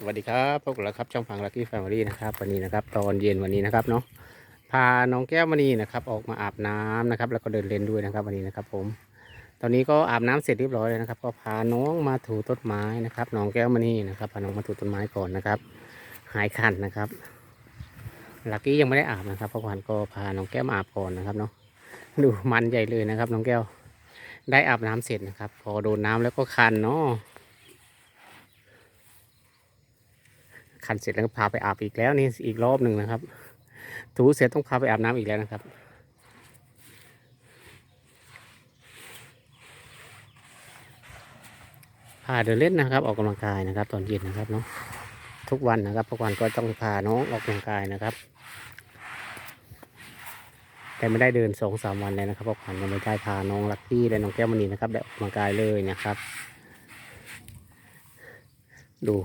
สวัสดีครับพบกันแล้วครับช่องฟังลักกี้แฟมิลี่นะครับวันนี้นะครับ ตอนเย็นวันนี้นะครับเนาะพาน้องแก้วมณีนะครับ ออกมาอาบน้ำนะครับ แล้วก็เดินเล่นด้วยนะครับ วันนี้นะครับ ผม ตอนนี้ก็อาบน้ำเสร็จเรียบร้อยแล้วนะครับ ก็พาน้องมาถูต้นไม้นะครับน้องแก้วมณีนะครับพาน้องมาถูต้นไม้ก่อนนะครับ หายคันนะครับลักกี้ยังไม่ได้อาบนะครับเพราะวันก็พาน้องแก้วมาอาบก่อนนะครับเนาะดูมันใหญ่เลยนะครับ น้องแก้ว ได้อาบน้ำเสร็จนะครับ พอโดนน้ำแล้วก็คันเนาะ คันเสร็จแล้วก็พาไปอาบอีกแล้วนี่อีกรอบหนึ่งนะครับ ถูเสร็จต้องพาไปอาบน้ำอีกแล้วนะครับ พาเดินเล่นนะครับ ออกกำลังกายนะครับ ตอนเย็นนะครับเนาะทุกวันนะครับทุกวันก็ต้องพาน้องออกกำลังกายนะครับ แต่ไม่ได้เดินสองสามวันเลยนะครับเพราะขวัญยังไม่ได้พาน้องลักกี้และน้องแก้วมณีนะครับได้ออกกำลังกายเลยนะครับ ดู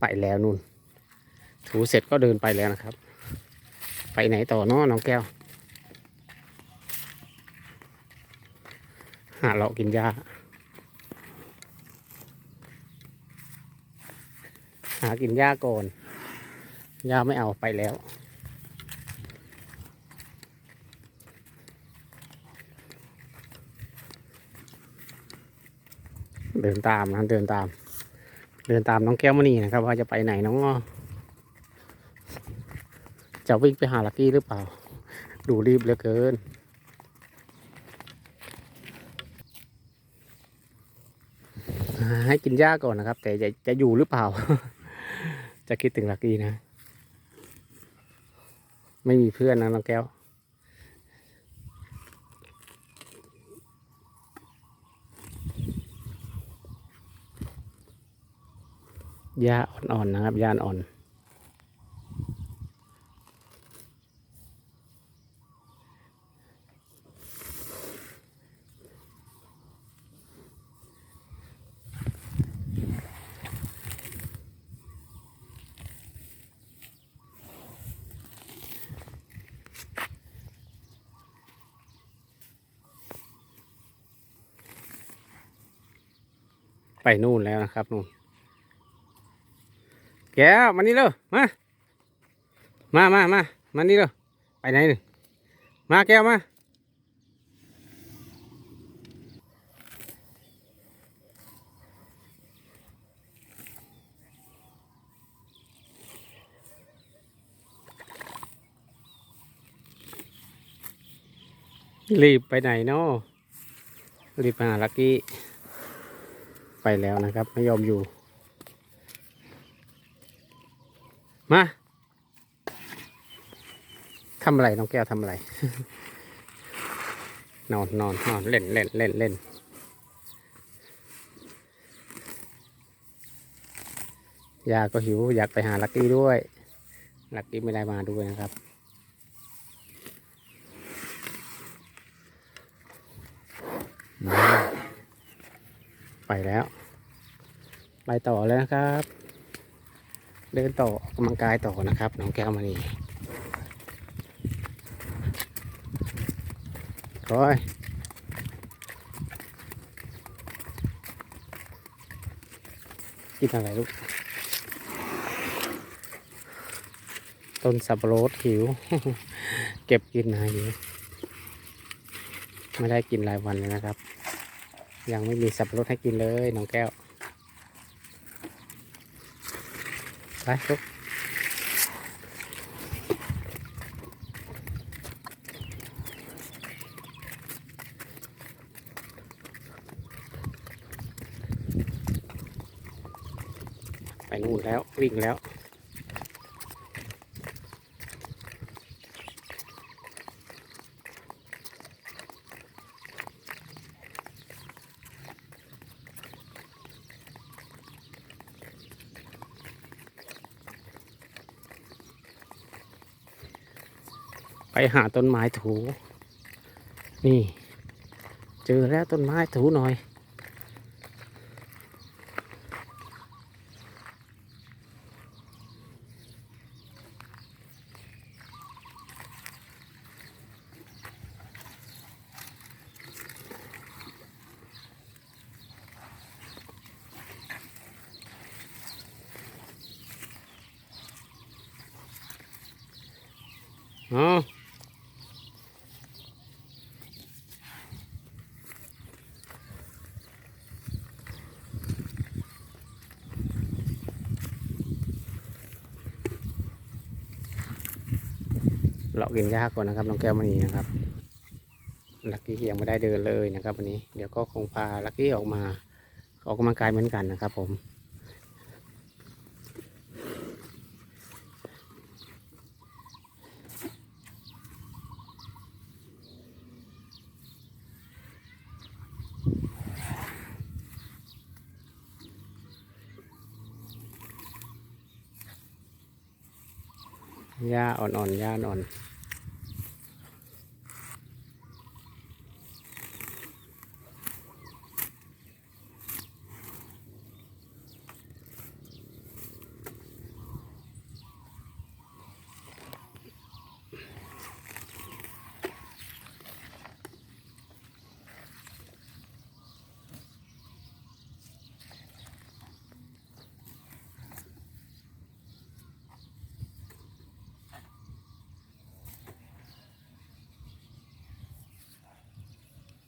ไปแล้วนู่น ถูเสร็จก็เดินไปแล้วนะครับ ไปไหนต่อเนาะน้องแก้ว หาเลาะกินหญ้า หากินหญ้าก่อนหญ้าไม่เอาไปแล้วเดินตามนะเดินตาม เดินตามน้องแก้วมณีนะครับ ว่าจะไปไหนน้องจะวิ่งไปหาลักกี้หรือเปล่า ดูรีบเหลือเกิน ให้กินหญ้าก่อนนะครับ แต่จะจะอยู่หรือเปล่า จะคิดถึงลักกี้นะ ไม่มีเพื่อนนะน้องแก้ว หญ้าอ่อนๆนะครับหญ้าอ่อนไปนู่นแล้วนะครับนู่น แก้วมานี่เลยมา มามามามานี่เลยไปไหนนี่มาแก้วมา รีบไปไหนเนาะรีบไปหาลักกี้ ไปแล้วนะครับ ไม่ยอมอยู่ มาทำอะไรน้องแก้วทำอะไร นอนนอนนอนเล่นเล่นเล่นเล่นยาก็หิวอยากไปหาลักกี้ด้วย ลักกี้ไม่ได้มาด้วยนะครับ ไปแล้ว ไปต่อเลยนะครับ เดินต่อออกกำลังกายต่อนะครับน้องแก้วมานี่คอยกินอะไรลูก ต้นสับปะรดหิว เก็บกินนะหิวไม่ได้กินหลายวันเลยนะครับ ยังไม่มีสับปะรดให้กินเลยน้องแก้ว ไปลูกไปนู่นแล้ววิ่งแล้ว ไปหาต้นไม้ถู นี่ เจอแล้วต้นไม้ถูหน่อย嗯。Huh? เรากินยาก่อนนะครับน้องแก้วมณีนะครับ ลักกี้ยังไม่ได้เดินเลยนะครับวันนี้ เดี๋ยวก็คงพาลักกี้ออกมาออกกำลังกายเหมือนกันนะครับผมหญ้าอ่อนๆหญ้าอ่อน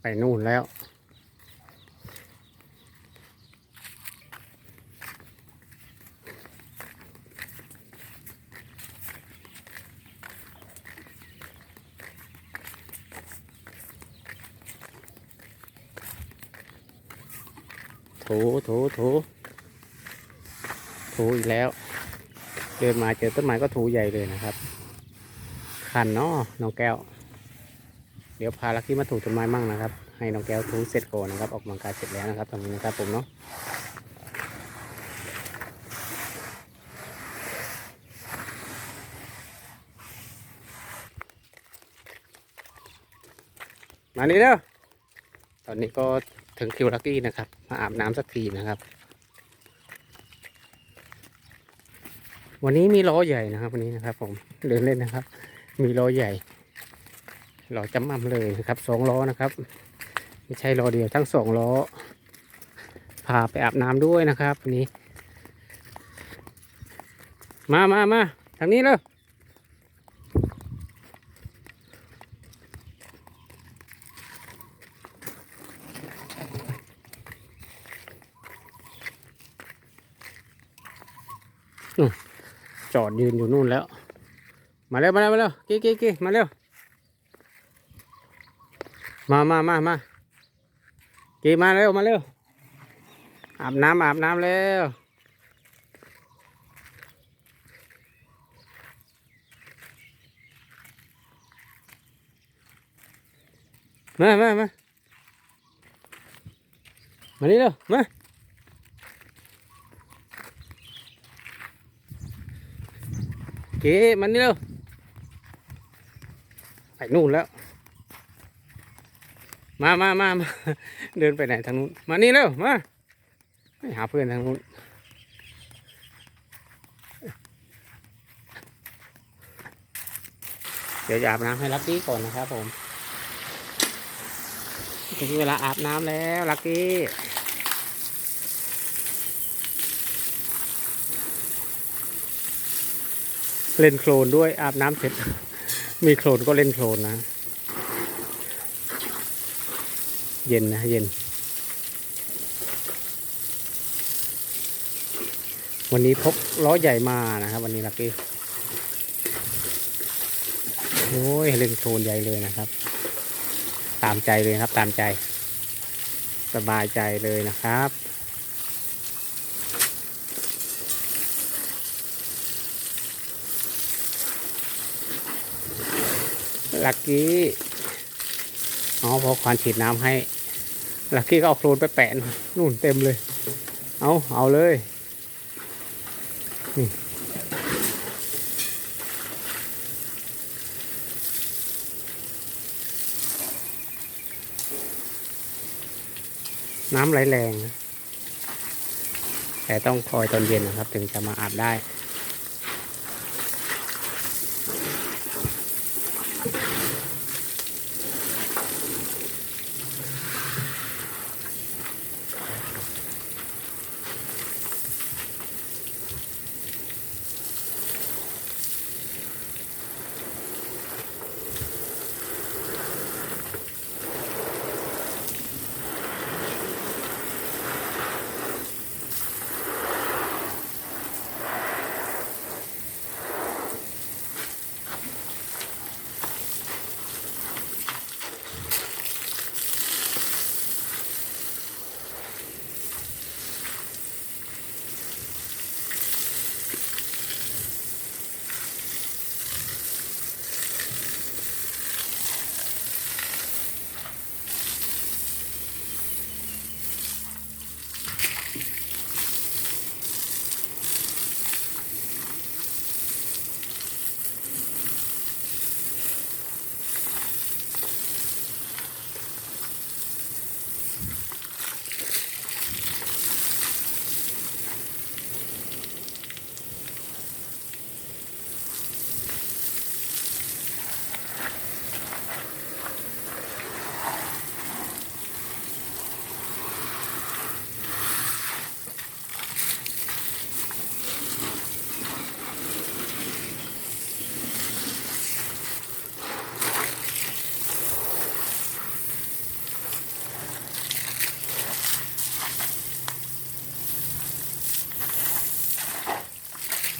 ไปนู่นแล้ว ถูถูถูถูอีกแล้ว เดินมาเจอต้นไม้ก็ถูใหญ่เลยนะครับ คันเนาะน้องแก้ว ดี๋ยวพาลักกี้มาถูต้นไม้มั่งนะครับ ให้น้องแก้วถูเสร็จก่อนนะครับ ออกกำลังกายเสร็จแล้วนะครับตรงนี้นะครับผมเนาะมานี่เด้อตอนนี้ก็ถึงคิวลักกี้นะครับ มาอาบน้ำสักทีนะครับ วันนี้มีล้อใหญ่นะครับ วันนี้นะครับ ผมเดินเล่นนะครับ มีล้อใหญ่ ล้อจำมั่มเลยนะครับสองล้อนะครับ ไม่ใช่ล้อเดียวทั้งสองล้อ พาไปอาบน้ำด้วยนะครับนี้ มามามาทางนี้เลยจอดยืนอยู่นู่นแล้ว มาเร็วมาเร็วมาเร็วเกี้กี้กี้มาเร็ว มามามามากีมาเร็วมาเร็ว อาบน้ำอาบน้ำเร็วมามามามานี่เร็วมาเก๋มันนี่เร็วไปนู่นแล้ว มามามามาเดินไปไหนทางนู้น มานี่เร็ว มาไปหาเพื่อนทางนู้น เดี๋ยวจะอาบน้ำให้ลักกี้ก่อนนะครับผมถึงเวลาอาบน้ำแล้วลักกี้เล่นโคลนด้วยอาบน้ำเสร็จ มีโคลนก็เล่นโคลนนะ เย็นนะเย็น วันนี้พกล้อใหญ่มานะครับ วันนี้ลักกี้โอ้ยเล่นโคลนใหญ่เลยนะครับ ตามใจเลยครับ ตามใจ สบายใจเลยนะครับลักกี้ อ๋อพอควานฉีดน้ำให้ลักกี้ก็เอาโคลนไปแปะนู่นเต็มเลย เอาเอาเลยนี่น้ำไหลแรง แต่ต้องคอยตอนเย็นนะครับ ถึงจะมาอาบได้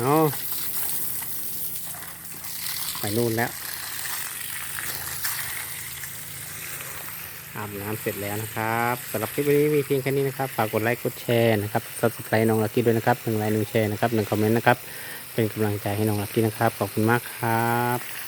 เอาไปนู่นแล้วอาบน้ำเสร็จแล้วนะครับสำหรับคลิปนนี้มีเพียงแค่นี้นะครับฝากกดไลค์กดแชร์นะครับ subscribe น้องลักกี้ด้วยนะครับหนึ่งไลค์หนึ่งแชร์นะครับหนึ่งคอมเมนต์นะครับเป็นกำลังใจให้น้องลักกี้นะครับขอบคุณมากครับ